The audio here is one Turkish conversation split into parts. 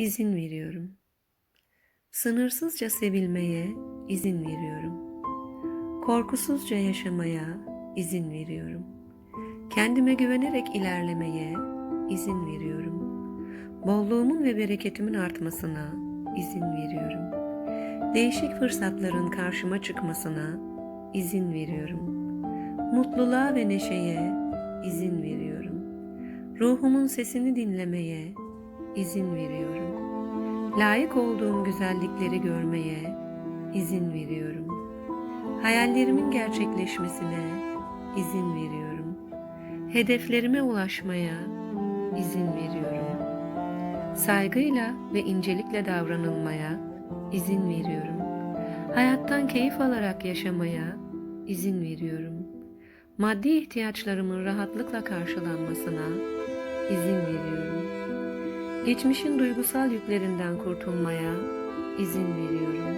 izin veriyorum. Sınırsızca sevilmeye izin veriyorum. Korkusuzca yaşamaya izin veriyorum. Kendime güvenerek ilerlemeye izin veriyorum. Bolluğumun ve bereketimin artmasına izin veriyorum. Değişik fırsatların karşıma çıkmasına izin veriyorum. Mutluluğa ve neşeye izin veriyorum. Ruhumun sesini dinlemeye izin veriyorum. Layık olduğum güzellikleri görmeye izin veriyorum. Hayallerimin gerçekleşmesine izin veriyorum. Hedeflerime ulaşmaya izin veriyorum. Saygıyla ve incelikle davranılmaya izin veriyorum. Hayattan keyif alarak yaşamaya izin veriyorum. Maddi ihtiyaçlarımın rahatlıkla karşılanmasına izin veriyorum. Geçmişin duygusal yüklerinden kurtulmaya izin veriyorum.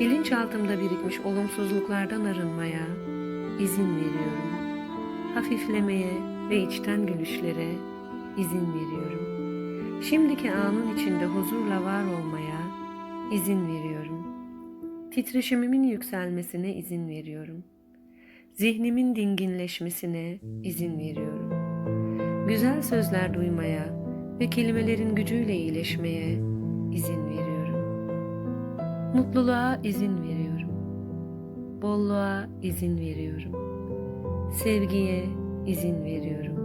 Bilinçaltımda birikmiş olumsuzluklardan arınmaya izin veriyorum. Hafiflemeye ve içten gülüşlere izin veriyorum. Şimdiki anın içinde huzurla var olmaya izin veriyorum. Titreşimimin yükselmesine izin veriyorum. Zihnimin dinginleşmesine izin veriyorum. Güzel sözler duymaya ve kelimelerin gücüyle iyileşmeye izin veriyorum. Mutluluğa izin veriyorum. Bolluğa izin veriyorum. Sevgiye izin veriyorum.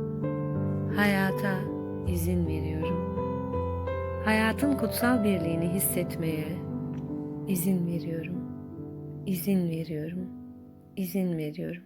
Hayata izin veriyorum. Hayatın kutsal birliğini hissetmeye izin veriyorum. İzin veriyorum. İzin veriyorum.